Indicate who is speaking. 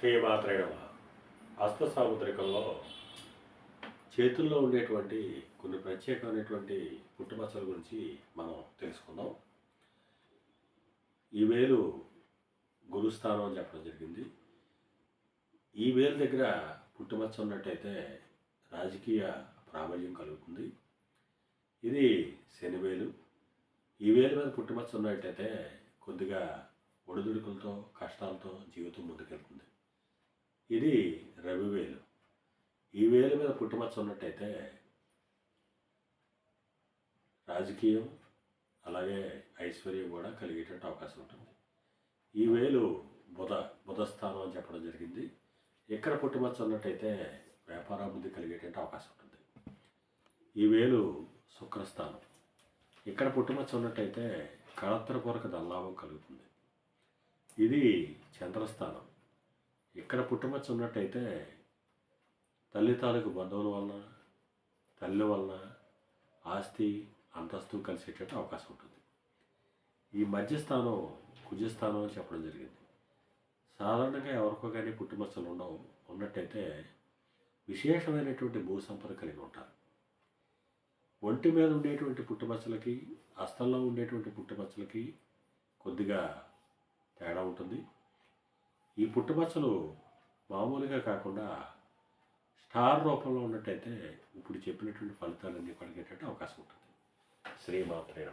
Speaker 1: శ్రీమాత్రే నమ హస్త సాముద్రికంలో చేతుల్లో ఉండేటువంటి కొన్ని ప్రత్యేకమైనటువంటి పుట్టుమచ్చల గురించి మనం తెలుసుకుందాం. ఈ వేలు గురుస్థానం అని చెప్పడం జరిగింది. ఈ వేలు దగ్గర పుట్టుమచ్చ ఉన్నట్టయితే రాజకీయ ప్రాబల్యం కలుగుతుంది. ఇది శనివేలు ఈ వేలు మీద పుట్టుమచ్చ ఉన్నట్టయితే కొద్దిగా ఒడిదుడుకులతో కష్టాలతో జీవితం ముందుకెళ్తుంది. ఇది రవివేలు ఈ వేలు మీద పుట్టుమచ్చ ఉన్నట్టయితే రాజకీయం అలాగే ఐశ్వర్యం కూడా కలిగేటట్టు అవకాశం ఉంటుంది. ఈ వేలు బుధ బుధ స్థానం అని చెప్పడం జరిగింది. ఎక్కడ పుట్టుమచ్చ ఉన్నట్టయితే వ్యాపారాభివృద్ధి కలిగేటట్టు అవకాశం ఉంటుంది. ఈ వేలు శుక్రస్థానం. ఇక్కడ పుట్టుమచ్చ ఉన్నట్టయితే కళత్రపూర్వక దల్లాభం కలుగుతుంది. ఇది చంద్రస్థానం. ఇక్కడ పుట్టుమచ్చ ఉన్నట్టయితే తల్లి తాలూకు బంధువుల వలన తల్లి వలన ఆస్తి అంతస్తు కలిసేటట్టు అవకాశం ఉంటుంది. ఈ మధ్యస్థానం కుజస్థానం అని చెప్పడం జరిగింది. సాధారణంగా ఎవరికో కానీ పుట్టుమచ్చలు ఉండవు. ఉన్నట్టయితే విశేషమైనటువంటి భూ సంపద కలిగి ఉంటారు. ఒంటి మీద ఉండేటువంటి పుట్టుమచ్చలకి హస్తంలో ఉండేటువంటి పుట్టుమచ్చలకి కొద్దిగా తేడా ఉంటుంది. ఈ పుట్టుమచ్చలు మామూలుగా కాకుండా స్టార్ రూపంలో ఉన్నట్టయితే ఇప్పుడు చెప్పినటువంటి ఫలితాలన్నీ కలిగేటట్టు అవకాశం ఉంటుంది. శ్రీమాత్రేణ